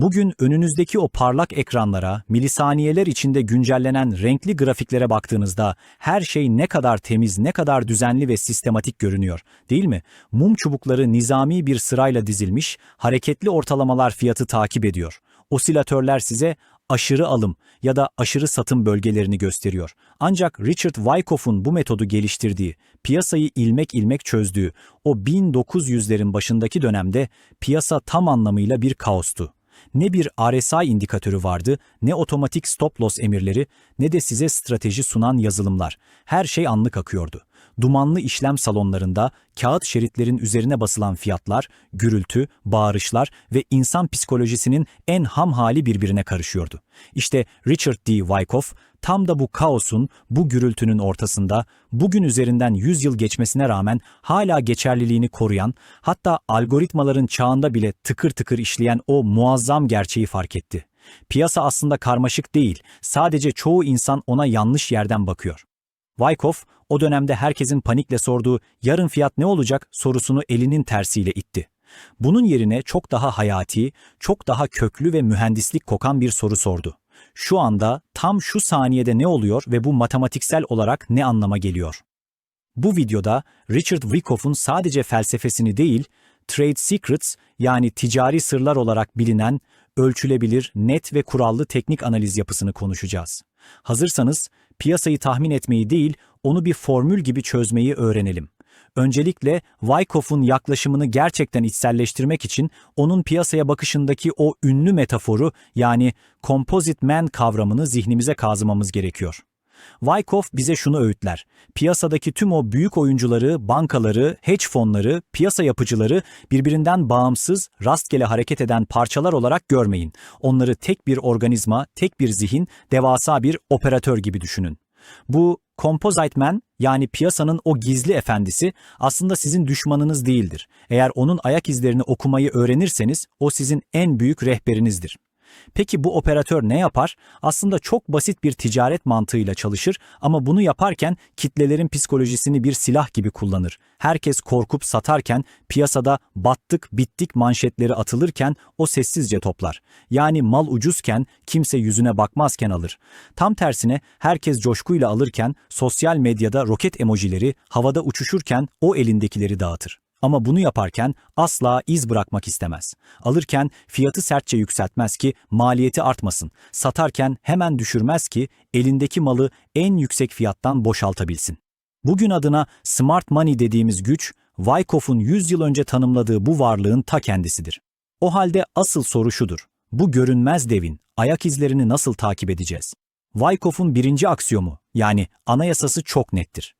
Bugün önünüzdeki o parlak ekranlara, milisaniyeler içinde güncellenen renkli grafiklere baktığınızda her şey ne kadar temiz, ne kadar düzenli ve sistematik görünüyor, değil mi? Mum çubukları nizami bir sırayla dizilmiş, hareketli ortalamalar fiyatı takip ediyor. Osilatörler size aşırı alım ya da aşırı satım bölgelerini gösteriyor. Ancak Richard Wyckoff'un bu metodu geliştirdiği, piyasayı ilmek ilmek çözdüğü o 1900'lerin başındaki dönemde piyasa tam anlamıyla bir kaostu. Ne bir RSI indikatörü vardı, ne otomatik stop loss emirleri, ne de size strateji sunan yazılımlar. Her şey anlık akıyordu. Dumanlı işlem salonlarında kağıt şeritlerin üzerine basılan fiyatlar, gürültü, bağırışlar ve insan psikolojisinin en ham hali birbirine karışıyordu. İşte Richard D. Wyckoff tam da bu kaosun, bu gürültünün ortasında bugün üzerinden 100 yıl geçmesine rağmen hala geçerliliğini koruyan, hatta algoritmaların çağında bile tıkır tıkır işleyen o muazzam gerçeği fark etti. Piyasa aslında karmaşık değil, sadece çoğu insan ona yanlış yerden bakıyor. Wyckoff, o dönemde herkesin panikle sorduğu yarın fiyat ne olacak sorusunu elinin tersiyle itti. Bunun yerine çok daha hayati, çok daha köklü ve mühendislik kokan bir soru sordu. Şu anda tam şu saniyede ne oluyor ve bu matematiksel olarak ne anlama geliyor? Bu videoda Richard Wyckoff'un sadece felsefesini değil, trade secrets yani ticari sırlar olarak bilinen, ölçülebilir, net ve kurallı teknik analiz yapısını konuşacağız. Hazırsanız piyasayı tahmin etmeyi değil, onu bir formül gibi çözmeyi öğrenelim. Öncelikle Wyckoff'un yaklaşımını gerçekten içselleştirmek için onun piyasaya bakışındaki o ünlü metaforu yani composite man kavramını zihnimize kazımamız gerekiyor. Wyckoff bize şunu öğütler. Piyasadaki tüm o büyük oyuncuları, bankaları, hedge fonları, piyasa yapıcıları birbirinden bağımsız, rastgele hareket eden parçalar olarak görmeyin. Onları tek bir organizma, tek bir zihin, devasa bir operatör gibi düşünün. Bu Composite Man yani piyasanın o gizli efendisi aslında sizin düşmanınız değildir. Eğer onun ayak izlerini okumayı öğrenirseniz o sizin en büyük rehberinizdir. Peki bu operatör ne yapar? Aslında çok basit bir ticaret mantığıyla çalışır ama bunu yaparken kitlelerin psikolojisini bir silah gibi kullanır. Herkes korkup satarken, piyasada battık bittik manşetleri atılırken o sessizce toplar. Yani mal ucuzken, kimse yüzüne bakmazken alır. Tam tersine herkes coşkuyla alırken, sosyal medyada roket emojileri havada uçuşurken o elindekileri dağıtır. Ama bunu yaparken asla iz bırakmak istemez. Alırken fiyatı sertçe yükseltmez ki maliyeti artmasın. Satarken hemen düşürmez ki elindeki malı en yüksek fiyattan boşaltabilsin. Bugün adına smart money dediğimiz güç, Wyckoff'un 100 yıl önce tanımladığı bu varlığın ta kendisidir. O halde asıl soru şudur. Bu görünmez devin ayak izlerini nasıl takip edeceğiz? Wyckoff'un birinci aksiyomu yani anayasası çok nettir.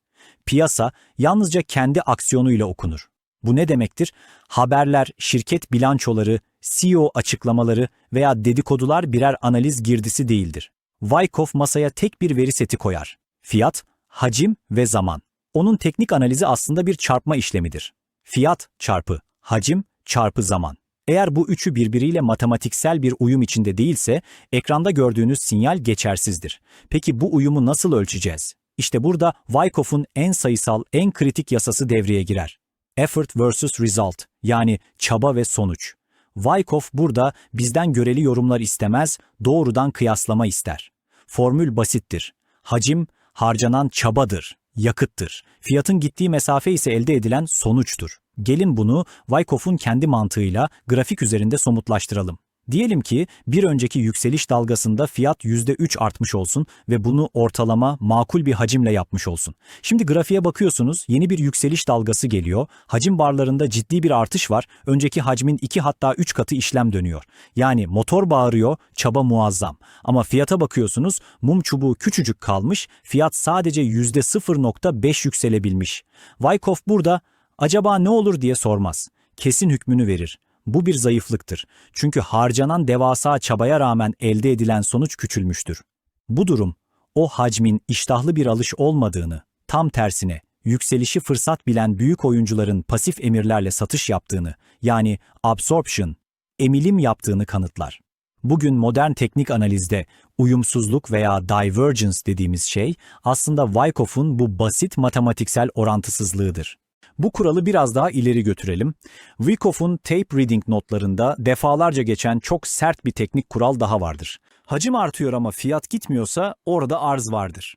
Piyasa yalnızca kendi aksiyonuyla okunur. Bu ne demektir? Haberler, şirket bilançoları, CEO açıklamaları veya dedikodular birer analiz girdisi değildir. Wyckoff masaya tek bir veri seti koyar. Fiyat, hacim ve zaman. Onun teknik analizi aslında bir çarpma işlemidir. Fiyat çarpı hacim çarpı zaman. Eğer bu üçü birbiriyle matematiksel bir uyum içinde değilse, ekranda gördüğünüz sinyal geçersizdir. Peki bu uyumu nasıl ölçeceğiz? İşte burada Wyckoff'un en sayısal, en kritik yasası devreye girer. Effort versus result yani çaba ve sonuç. Wyckoff burada bizden göreli yorumlar istemez, doğrudan kıyaslama ister. Formül basittir. Hacim, harcanan çabadır, yakıttır. Fiyatın gittiği mesafe ise elde edilen sonuçtur. Gelin bunu Wyckoff'un kendi mantığıyla grafik üzerinde somutlaştıralım. Diyelim ki bir önceki yükseliş dalgasında fiyat %3 artmış olsun ve bunu ortalama makul bir hacimle yapmış olsun. Şimdi grafiğe bakıyorsunuz yeni bir yükseliş dalgası geliyor. Hacim barlarında ciddi bir artış var. Önceki hacmin 2 hatta 3 katı işlem dönüyor. Yani motor bağırıyor, çaba muazzam. Ama fiyata bakıyorsunuz mum çubuğu küçücük kalmış, fiyat sadece %0.5 yükselebilmiş. Wyckoff burada acaba ne olur diye sormaz. Kesin hükmünü verir. Bu bir zayıflıktır. Çünkü harcanan devasa çabaya rağmen elde edilen sonuç küçülmüştür. Bu durum, o hacmin iştahlı bir alış olmadığını, tam tersine yükselişi fırsat bilen büyük oyuncuların pasif emirlerle satış yaptığını, yani absorption, emilim yaptığını kanıtlar. Bugün modern teknik analizde uyumsuzluk veya divergence dediğimiz şey aslında Wyckoff'un bu basit matematiksel orantısızlığıdır. Bu kuralı biraz daha ileri götürelim. Wyckoff'un tape reading notlarında defalarca geçen çok sert bir teknik kural daha vardır. Hacim artıyor ama fiyat gitmiyorsa orada arz vardır.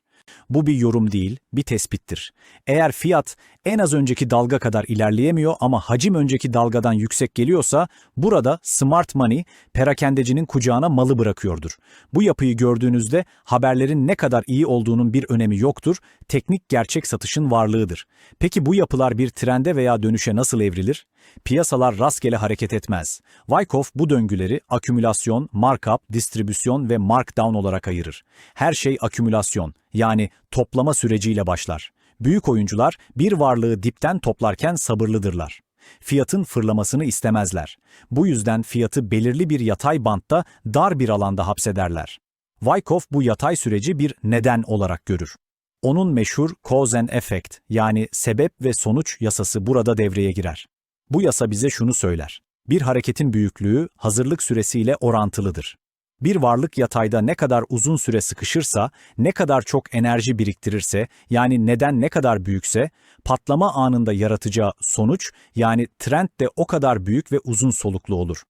Bu bir yorum değil, bir tespittir. Eğer fiyat en az önceki dalga kadar ilerleyemiyor ama hacim önceki dalgadan yüksek geliyorsa burada smart money perakendecinin kucağına malı bırakıyordur. Bu yapıyı gördüğünüzde haberlerin ne kadar iyi olduğunun bir önemi yoktur, teknik gerçek satışın varlığıdır. Peki bu yapılar bir trende veya dönüşe nasıl evrilir? Piyasalar rastgele hareket etmez. Wyckoff bu döngüleri akümülasyon, markup, distribüsyon ve markdown olarak ayırır. Her şey akümülasyon, yani toplama süreciyle başlar. Büyük oyuncular bir varlığı dipten toplarken sabırlıdırlar. Fiyatın fırlamasını istemezler. Bu yüzden fiyatı belirli bir yatay bantta dar bir alanda hapsederler. Wyckoff bu yatay süreci bir neden olarak görür. Onun meşhur cause and effect yani sebep ve sonuç yasası burada devreye girer. Bu yasa bize şunu söyler. Bir hareketin büyüklüğü hazırlık süresiyle orantılıdır. Bir varlık yatayda ne kadar uzun süre sıkışırsa, ne kadar çok enerji biriktirirse, yani neden ne kadar büyükse, patlama anında yaratacağı sonuç, yani trend de o kadar büyük ve uzun soluklu olur.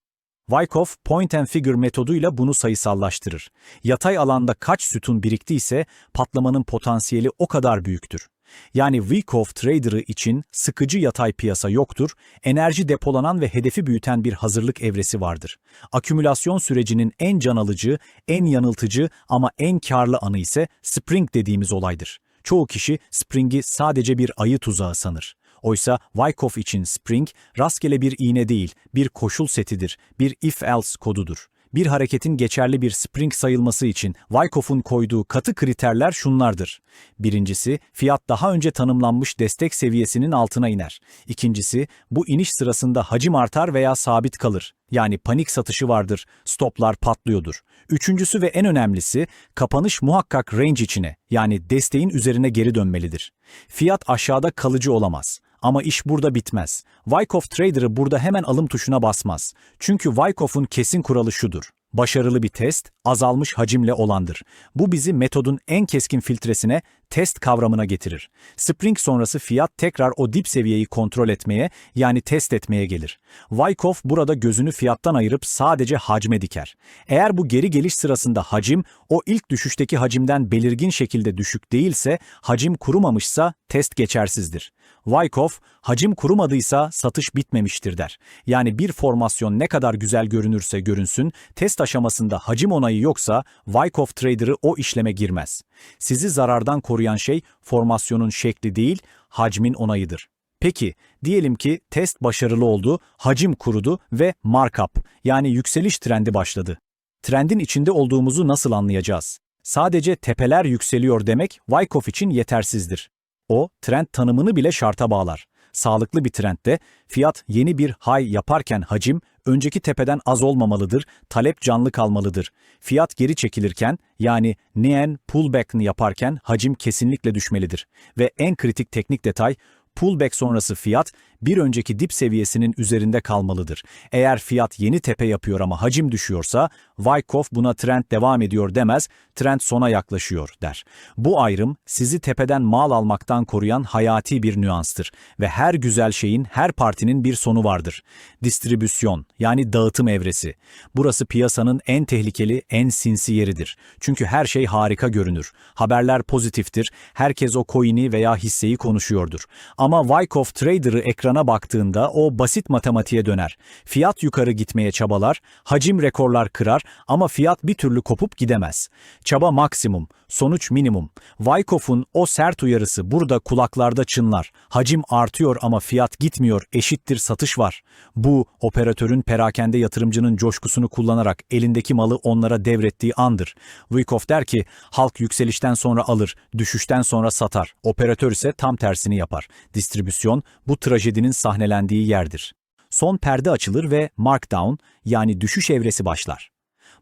Wyckoff point and figure metoduyla bunu sayısallaştırır. Yatay alanda kaç sütun biriktiyse patlamanın potansiyeli o kadar büyüktür. Yani Wyckoff Trader'ı için sıkıcı yatay piyasa yoktur, enerji depolanan ve hedefi büyüten bir hazırlık evresi vardır. Akümülasyon sürecinin en can alıcı, en yanıltıcı ama en karlı anı ise spring dediğimiz olaydır. Çoğu kişi spring'i sadece bir ayı tuzağı sanır. Oysa Wyckoff için spring rastgele bir iğne değil, bir koşul setidir, bir if-else kodudur. Bir hareketin geçerli bir spring sayılması için Wyckoff'un koyduğu katı kriterler şunlardır. Birincisi, fiyat daha önce tanımlanmış destek seviyesinin altına iner. İkincisi, bu iniş sırasında hacim artar veya sabit kalır. Yani panik satışı vardır, stoplar patlıyordur. Üçüncüsü ve en önemlisi, kapanış muhakkak range içine, yani desteğin üzerine geri dönmelidir. Fiyat aşağıda kalıcı olamaz. Ama iş burada bitmez. Wyckoff Trader'ı burada hemen alım tuşuna basmaz. Çünkü Wyckoff'un kesin kuralı şudur. Başarılı bir test, azalmış hacimle olandır. Bu bizi metodun en keskin filtresine, test kavramına getirir. Spring sonrası fiyat tekrar o dip seviyeyi kontrol etmeye, yani test etmeye gelir. Wyckoff burada gözünü fiyattan ayırıp sadece hacme diker. Eğer bu geri geliş sırasında hacim, o ilk düşüşteki hacimden belirgin şekilde düşük değilse, hacim kurumamışsa test geçersizdir. Wyckoff, hacim kurumadıysa satış bitmemiştir der. Yani bir formasyon ne kadar güzel görünürse görünsün, test aşamasında hacim onayı yoksa Wyckoff Trader'ı o işleme girmez. Sizi zarardan koruyan şey formasyonun şekli değil, hacmin onayıdır. Peki, diyelim ki test başarılı oldu, hacim kurudu ve markup yani yükseliş trendi başladı. Trendin içinde olduğumuzu nasıl anlayacağız? Sadece tepeler yükseliyor demek Wyckoff için yetersizdir. O, trend tanımını bile şarta bağlar. Sağlıklı bir trendde fiyat yeni bir high yaparken hacim önceki tepeden az olmamalıdır, talep canlı kalmalıdır. Fiyat geri çekilirken yani nean pullback'ını yaparken hacim kesinlikle düşmelidir. Ve en kritik teknik detay pullback sonrası fiyat bir önceki dip seviyesinin üzerinde kalmalıdır. Eğer fiyat yeni tepe yapıyor ama hacim düşüyorsa, Wyckoff buna trend devam ediyor demez, trend sona yaklaşıyor der. Bu ayrım sizi tepeden mal almaktan koruyan hayati bir nüanstır ve her güzel şeyin, her partinin bir sonu vardır. Distribüsyon yani dağıtım evresi. Burası piyasanın en tehlikeli, en sinsi yeridir. Çünkü her şey harika görünür. Haberler pozitiftir, herkes o coin'i veya hisseyi konuşuyordur. Ama Wyckoff Trader'ı ekrana baktığında o basit matematiğe döner. Fiyat yukarı gitmeye çabalar, hacim rekorlar kırar ama fiyat bir türlü kopup gidemez. Çaba maksimum, sonuç minimum. Wyckoff'un o sert uyarısı burada kulaklarda çınlar. Hacim artıyor ama fiyat gitmiyor, eşittir satış var. Bu, operatörün perakende yatırımcının coşkusunu kullanarak elindeki malı onlara devrettiği andır. Wyckoff der ki, halk yükselişten sonra alır, düşüşten sonra satar. Operatör ise tam tersini yapar. Distribüsyon, bu trajedinin sahnelendiği yerdir. Son perde açılır ve markdown yani düşüş evresi başlar.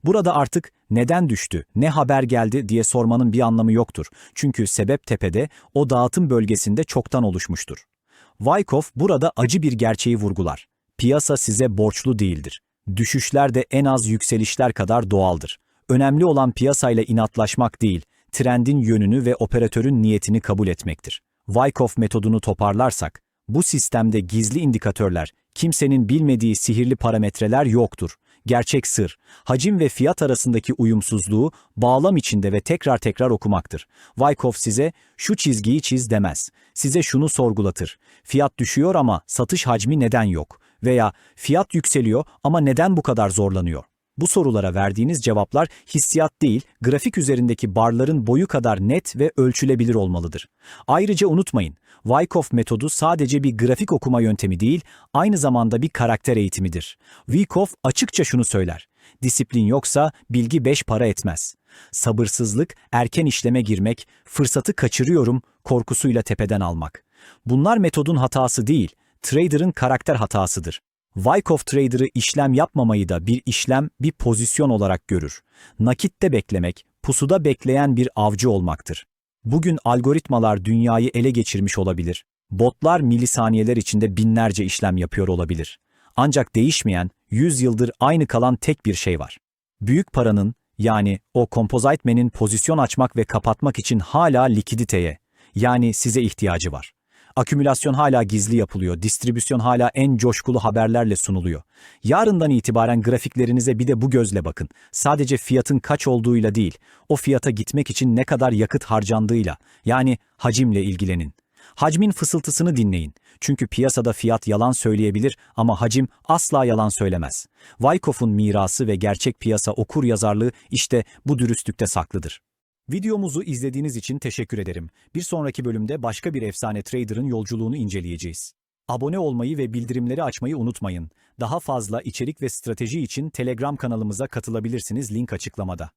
Burada artık neden düştü, ne haber geldi diye sormanın bir anlamı yoktur. Çünkü sebep tepede, o dağıtım bölgesinde çoktan oluşmuştur. Wyckoff burada acı bir gerçeği vurgular. Piyasa size borçlu değildir. Düşüşler de en az yükselişler kadar doğaldır. Önemli olan piyasayla inatlaşmak değil, trendin yönünü ve operatörün niyetini kabul etmektir. Wyckoff metodunu toparlarsak, Bu sistemde gizli indikatörler, kimsenin bilmediği sihirli parametreler yoktur. Gerçek sır, hacim ve fiyat arasındaki uyumsuzluğu bağlam içinde ve tekrar tekrar okumaktır. Wyckoff size şu çizgiyi çiz demez. Size şunu sorgulatır. Fiyat düşüyor ama satış hacmi neden yok? Veya fiyat yükseliyor ama neden bu kadar zorlanıyor? Bu sorulara verdiğiniz cevaplar hissiyat değil, grafik üzerindeki barların boyu kadar net ve ölçülebilir olmalıdır. Ayrıca unutmayın, Wyckoff metodu sadece bir grafik okuma yöntemi değil, aynı zamanda bir karakter eğitimidir. Wyckoff açıkça şunu söyler. Disiplin yoksa bilgi beş para etmez. Sabırsızlık, erken işleme girmek, fırsatı kaçırıyorum korkusuyla tepeden almak. Bunlar metodun hatası değil, trader'ın karakter hatasıdır. Wyckoff trader'ı işlem yapmamayı da bir işlem, bir pozisyon olarak görür. Nakitte beklemek, pusuda bekleyen bir avcı olmaktır. Bugün algoritmalar dünyayı ele geçirmiş olabilir. Botlar milisaniyeler içinde binlerce işlem yapıyor olabilir. Ancak değişmeyen, 100 yıldır aynı kalan tek bir şey var. Büyük paranın, yani o composite man'in pozisyon açmak ve kapatmak için hala likiditeye, yani size ihtiyacı var. Akümülasyon hala gizli yapılıyor, distribüsyon hala en coşkulu haberlerle sunuluyor. Yarından itibaren grafiklerinize bir de bu gözle bakın. Sadece fiyatın kaç olduğuyla değil, o fiyata gitmek için ne kadar yakıt harcandığıyla, yani hacimle ilgilenin. Hacmin fısıltısını dinleyin. Çünkü piyasada fiyat yalan söyleyebilir ama hacim asla yalan söylemez. Wyckoff'un mirası ve gerçek piyasa okur yazarlığı işte bu dürüstlükte saklıdır. Videomuzu izlediğiniz için teşekkür ederim. Bir sonraki bölümde başka bir efsane trader'ın yolculuğunu inceleyeceğiz. Abone olmayı ve bildirimleri açmayı unutmayın. Daha fazla içerik ve strateji için Telegram kanalımıza katılabilirsiniz link açıklamada.